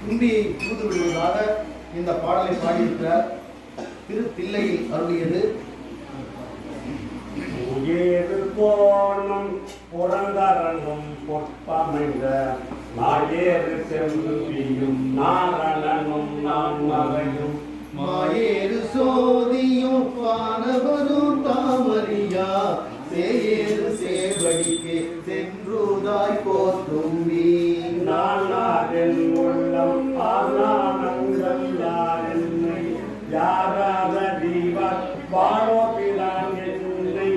கும்பி ஊது விடுவதாக இந்த பாடலை பாடியிருக்கிறார் திரு தில்லையில் அருளியது. போனும் புறந்தரனும் பொற்பமைந்த நாயேறு செம்பியும் நாரணனும் நான் மகையும் மாயேறு சோதியும் பானவரும் தாமரியா சேயேறு சேவடிக்கு சென்றுதாய் போத்தும்பி நானாரின் உள்ளம் ஆனானங்கள் யாரென்னை யாராத தீபர் வாழோப்பிலான் என்னை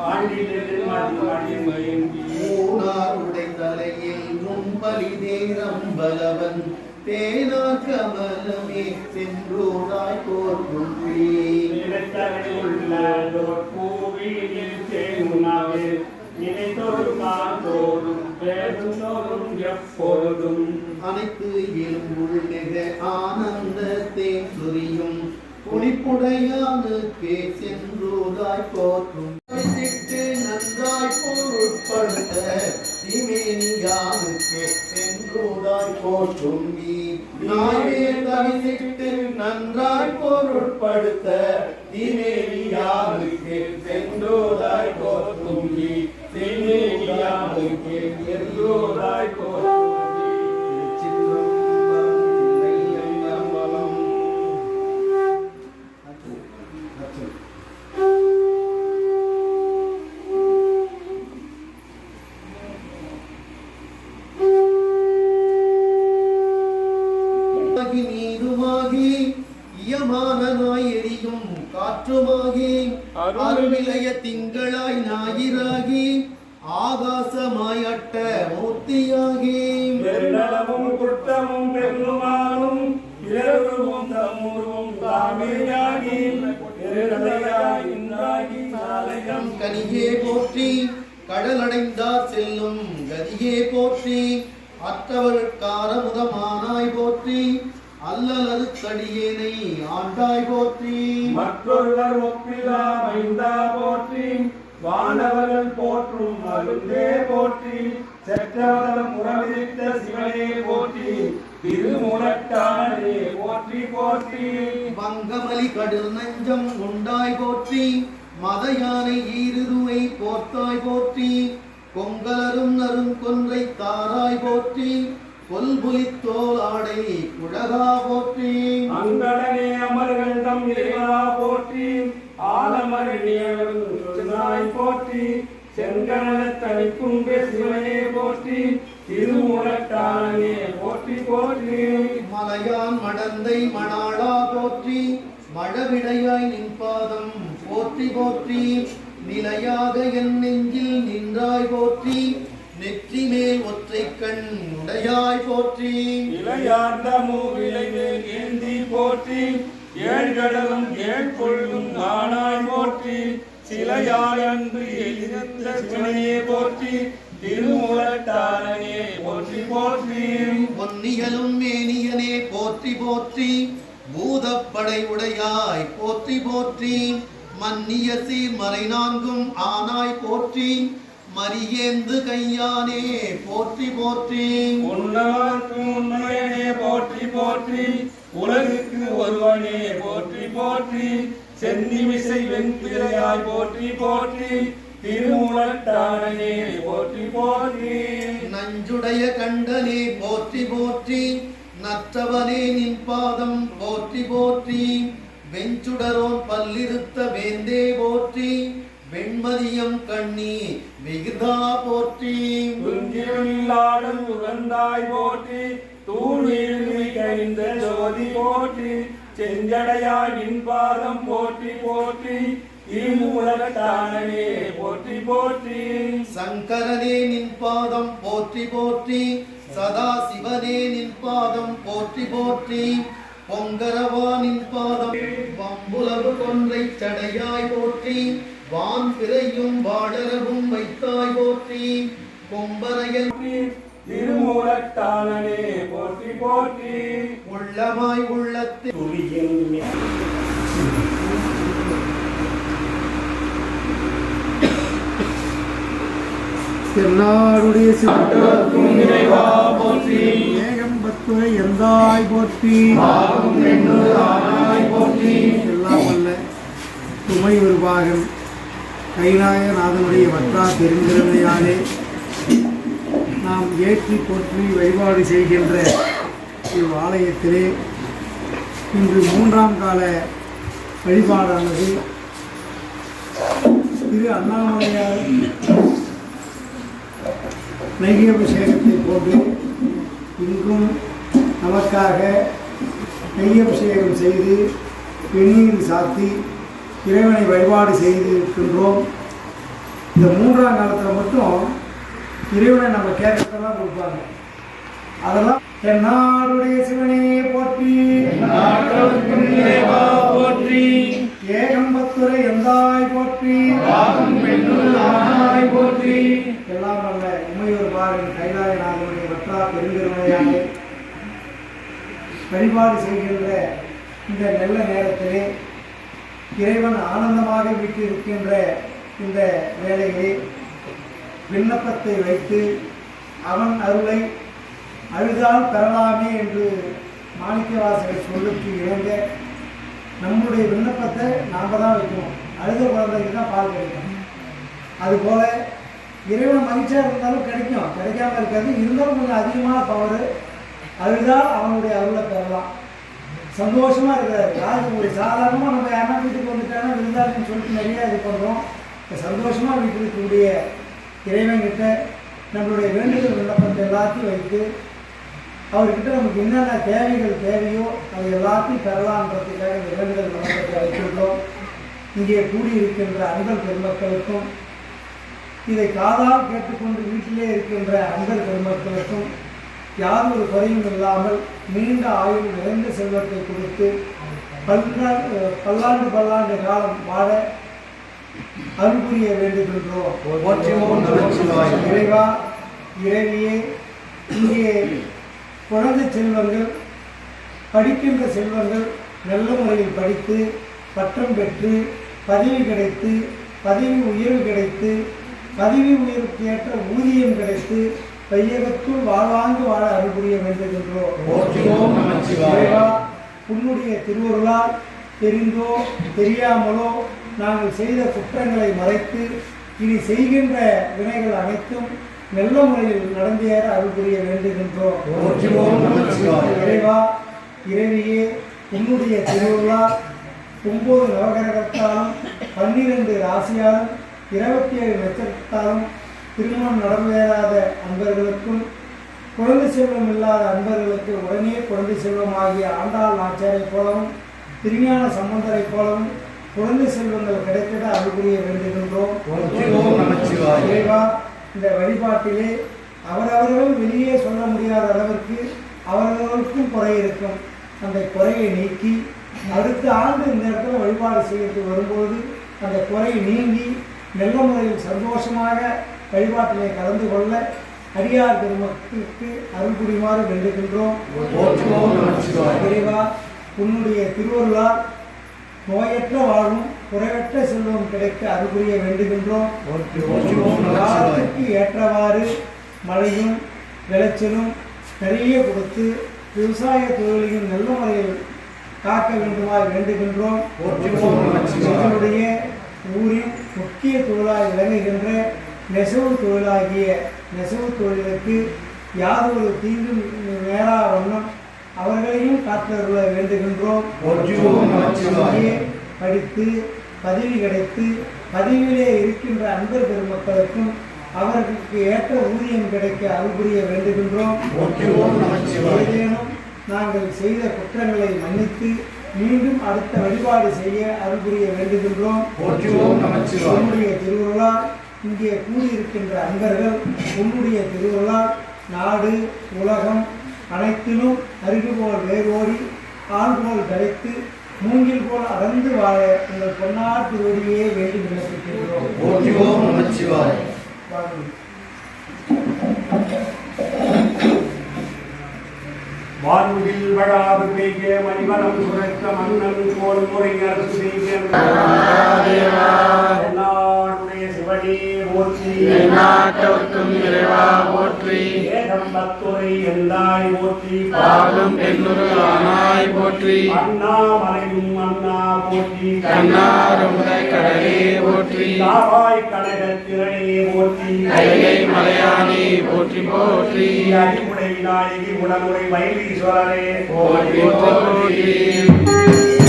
ஆண்டிலில் மதிமடிமையின் மூணார் உடை மும்பலி நேரம் பலவன் தேனார் கமலமே சென்றுதாய் போத்தும்பி நினைத்தவனுள்ளதோர் பூவியில் தேனுணவே நினைத்தொரு காத்தோறும் எப்பொழுதும். அனைத்து எலும்புள்ளிக ஆனந்தத்தை சுரியும் புனிப்புடையானுக்கே சென்றுதாய் போற்றும். நன்றாய் பொருட்படுத்த திமேனியானுக்கே சென்றுதாய் போற்றும் நீ. நாயே தவிசிட்டு நன்றாய் பொருட்படுத்த திமேனியானுக்கே சென்றுதாய் போற்றும் நீ. திமேனியானுக்கே சென்றுதாய் போற்றும் ஆகி நீருமாகி இயமானனாய் எரியும் காற்றுமாகி அருவிலைய திங்களாய் ஞாயிறாகி ஆகாசமாய் அட்ட மூர்த்தியாகி. பெருநலமும் குற்றமும் பெருமானும் இரவும் தமுருவும் தாமியாகி கனியே போற்றி கடலடைந்தார் செல்லும் கதியே போற்றி அற்றவர்கார முதமானாய் போற்றி அல்லலது தடியேனை ஆண்டாய் போற்றி. மற்றொருவர் ஒப்பிலா மைந்தா போற்றி வானவர்கள் போற்றும் மருந்தே போற்றி செற்றவரம் உறவித்த சிவனே போற்றி திருமுலட்டானே போற்றி போற்றி. வங்கமலி கடில் நெஞ்சம் உண்டாய் போற்றி மத யானை ஈருருவை போர்த்தாய் போற்றி. கொங்கலரும் நறுங்கொன்றை தாராய் போற்றி கொல்புலித்தோல் ஆடை குழகா போற்றி. அங்கடனே அமர்கள் தம் இறைவா போற்றி ஆலமருநாய் போற்றி செங்கன தனிக்கும்பே சிவனே போற்றி திருமுலட்டானே போற்றி போற்றி. மலையான் மடந்தை மணாளா போற்றி மழவிடையாய் நின் பாதம் போற்றி போற்றி. நிலையாக என் நெஞ்சில் நின்றாய் போற்றி நெற்றி மேல் ஒற்றை கண் உடையாய் போற்றி. இளையார்ந்த மூவிலை மேல் ஏந்தி போற்றி ஏழ்கடலும் ஏழ்கொள்ளும் ஆனாய் போற்றி. சிலையாய் அன்று எழுந்த சிவனையே போற்றி திருமுலட்டானே போற்றி போற்றி. பொன்னியலும் மேனியனே போற்றி போற்றி பூதப்படை உடையாய் போற்றி போற்றி. மன்னிய சீர் மறை நான்கும் ஆனாய் போற்றி மரியேந்து கையானே போற்றி போற்றி. உன்னவர்க்கு உண்மையனே போற்றி போற்றி. உலகுக்கு ஒருவனே போற்றி போற்றி. சென்னிமிசை வெண்பிறையாய் போற்றி போற்றி. திருமூலட்டானே போற்றி போற்றி. நஞ்சுடைய கண்டனே போற்றி போற்றி. நற்றவனே நின் பாதம் போற்றி போற்றி. வெஞ்சுடரோன் பல்லிருத்த வெண்மதியம் கண்ணி விகிதா போற்றி. துஞ்சிருளாடல் உகந்தாய் போற்றி. தூணில் கழிந்த ஜோதி போற்றி. செஞ்சடையாய் நின் பாதம் போற்றி போற்றி. திருமூலட்டானே போற்றி போற்றி. சங்கரனே நின் பாதம் போற்றி போற்றி. சதா சிவனே நின் பாதம் போற்றி போற்றி. பொங்கரவா நின் பாதம். வம்புலவு கொன்றை சடையாய் போற்றி. வான் பிறையும் வாழரவும் வைத்தாய் போற்றி கொம்பரையன் திருமூலட்டானே போற்றி போற்றி. உள்ளமாய் உள்ளத்தில் துரியில் தென்னாடுடைய ஏகம்பத்துரை எந்தாய் போற்றி. ஆகும் என்று ஆனாய் போற்றி. எல்லாம் வல்ல. துமை ஒரு கைலாயநாதனுடைய வற்றா பெருந்திறமையாலே நாம் ஏற்றி போற்றி வழிபாடு செய்கின்ற இவ்வாலயத்திலே இன்று மூன்றாம் கால வழிபாடானது திரு அண்ணாமலையார் நெய்யபிஷேகத்தை போட்டு இங்கும் நமக்காக நெய்யபிஷேகம் செய்து வெந்நீர் சாத்தி இறைவனை வழிபாடு செய்து இருக்கின்றோம் இந்த மூன்றாம் காலத்தில் மட்டும் இறைவனை நம்ம கேட்கறதெல்லாம் கொடுப்பாங்க. அதெல்லாம் தென்னாடுடைய சிவனே போற்றி. போற்றி. ஏகம்பத்துரை எந்தாய் போற்றி. போற்றி. எல்லாம் அல்ல உமையூர் பாரன் கைலாயநாதனுடைய வற்றா பெருந்திருமையாக வழிபாடு செய்கின்ற இந்த நல்ல நேரத்திலே இறைவன் ஆனந்தமாக வீட்டிருக்கின்ற இந்த வேலையை விண்ணப்பத்தை வைத்து அவன் அருளை அழுதால் பெறலாமே என்று மாணிக்கவாசகர் சொல்லுக்கு இறங்க நம்முடைய விண்ணப்பத்தை நாம் தான் வைக்கணும். அழுத குழந்தைக்கு தான் பால் கிடைக்கும். அதுபோல இறைவன் மகிழ்ச்சியாக இருந்தாலும் கிடைக்கும். கிடைக்காம இருக்காது. இருந்தாலும் கொஞ்சம் அதிகமாக பவர் அழுதால் அவனுடைய அருளை பெறலாம். சந்தோஷமா இருக்கிறாரு யாருக்கு ஒரு சாதாரணமாக நம்ம யாரா வீட்டுக்கு வந்துட்டாங்கன்னா விருந்தாளின்னு சொல்லிட்டு நிறைய இது பண்ணுறோம் இப்போ சந்தோஷமா வீட்டில் இருக்கக்கூடிய இறைவன்கிட்ட நம்மளுடைய வேண்டுதல் விண்ணப்பத்தை எல்லாத்தையும் வைத்து அவர்கிட்ட நமக்கு என்னென்ன தேவைகள் தேவையோ அது எல்லாத்தையும் பெறலான்றதுக்காக இந்த வேண்டுதல் விண்ணப்பத்தை வைக்கின்றோம் இங்கே கூடியிருக்கின்ற அன்பர் பெருமக்களுக்கும் இதை காதால் கேட்டுக்கொண்டு வீட்டிலே இருக்கின்ற அன்பர் பெருமக்களுக்கும் யார் ஒரு குறையும் இல்லாமல் நீண்ட ஆயுள் நிறைந்த செல்வத்தை கொடுத்து பல்லாண்டு பல்லாண்டு பல்லாண்டு காலம் வாழ அருள் புரிய வேண்டுகின்றோம். இறைவா இறைவியே இங்கே குழந்தை செல்வங்கள் படிக்கின்ற செல்வங்கள் நல்ல முறையில் படித்து பட்டம் பெற்று பதவி கிடைத்து பதவி உயர்வு கிடைத்து பதவி உயர்வுக்கு ஏற்ற ஊதியம் கிடைத்து வையகத்துள் வாழ்வாங்கு வாழ அருள் புரிய வேண்டுகின்றோம் உன்னுடைய திருவருளால் தெரிந்தோ தெரியாமலோ நாங்கள் செய்த குற்றங்களை மறைத்து இனி செய்கின்ற வினைகள் அனைத்தும் நல்ல முறையில் நடந்தேற அருள் புரிய வேண்டுகின்றோம். இறைவா இறைவியே உன்னுடைய திருவிழா ஒன்பது நவகிரகத்தாலும் பன்னிரண்டு ராசியாலும் இருபத்தி ஏழு நட்சத்திரத்தாலும் திருமணம் நடந்தேறாத அன்பர்களுக்கும் குழந்தை செல்வம் இல்லாத அன்பர்களுக்கு உடனே குழந்தை செல்வம் ஆகிய ஆண்டாள் நாச்சியாரை போலவும் திருஞான சம்பந்தரை போலவும் குழந்தை செல்வங்கள் கிடைத்திட அருள் புரிய வேண்டுகின்றோம். இறைவா இந்த வழிபாட்டிலே அவரவர்கள் வெளியே சொல்ல முடியாத அளவிற்கு அவரவர்களுக்கும் குறை இருக்கும். அந்த குறையை நீக்கி அடுத்த ஆண்டு இந்த இடத்துல வழிபாடு செய்யறதுக்கு வரும்போது அந்த குறை நீங்கி நல்ல முறையில் சந்தோஷமாக வழிபாட்டிலே கலந்து கொள்ள அடியார் பெருமக்களுக்கு அருள் புரியுமாறு வேண்டுகின்றோம். இறைவா உன்னுடைய திருவருளால் நோயற்ற வாழ்வும் குறைவற்ற செல்வம் கிடைக்க அறிகுறிய வேண்டுகின்றோம். போற்றுவோம் நமச்சிவாய காலத்துக்கு ஏற்றவாறு மழையும் விளைச்சலும் நிறைய கொடுத்து விவசாய தொழிலையும் நல்ல முறையில் காக்க வேண்டுமாய் வேண்டுகின்றோம். எங்களுடைய ஊரின் முக்கிய தொழிலாய் விளங்குகின்ற நெசவு தொழிலாகிய நெசவு தொழிலுக்கு யாதொரு தீங்கும் நேரா வண்ணம். அவர்களையும் காத்தருள வேண்டுகின்றோம். படித்து பதவி கிடைத்து பதவியிலே இருக்கின்ற அன்பர் பெருமக்களுக்கும் அவர்களுக்கு ஏற்ற ஊதியம் கிடைக்க அருள் புரிய வேண்டுகின்றோம் ஏதேனும் நாங்கள் செய்த குற்றங்களை மன்னித்து மீண்டும் அடுத்த வழிபாடு செய்ய அருள் புரிய வேண்டுகின்றோம் உன்னுடைய திருவிழா இங்கே கூடியிருக்கின்ற அன்பர்கள் உன்னுடைய திருவிழா நாடு உலகம் அனைத்திலும் அருகு போல் வேரோடி ஆள் போல் கிடைத்து மூங்கில் போல் அறந்து வாழ உங்கள் பொன்னார் திருவடியே வேண்டி விண்ணப்பிக்கின்றோம். வான்முகில் வழாது பெய்க மணிவனம் சுரக்க மன்னன் போல் முறை அரசு செய்க சிவனே. போற்றி. எந்நாட்டவர்க்கும் இறைவா போற்றி. ஏகம்பத்துரை எந்தாய் போற்றி. பாகம் பெண்ணுரு ஆனாய் போற்றி. அண்ணாமலையும் அண்ணா போற்றி. கண்ணாரமுத கடலே போற்றி. காவாய் கனகத்திரனே போற்றி. கைலை மலையானே போற்றி போற்றி. அடிமுறை நாயகி உடமுறை வைலீஸ்வரரே போற்றி போற்றி.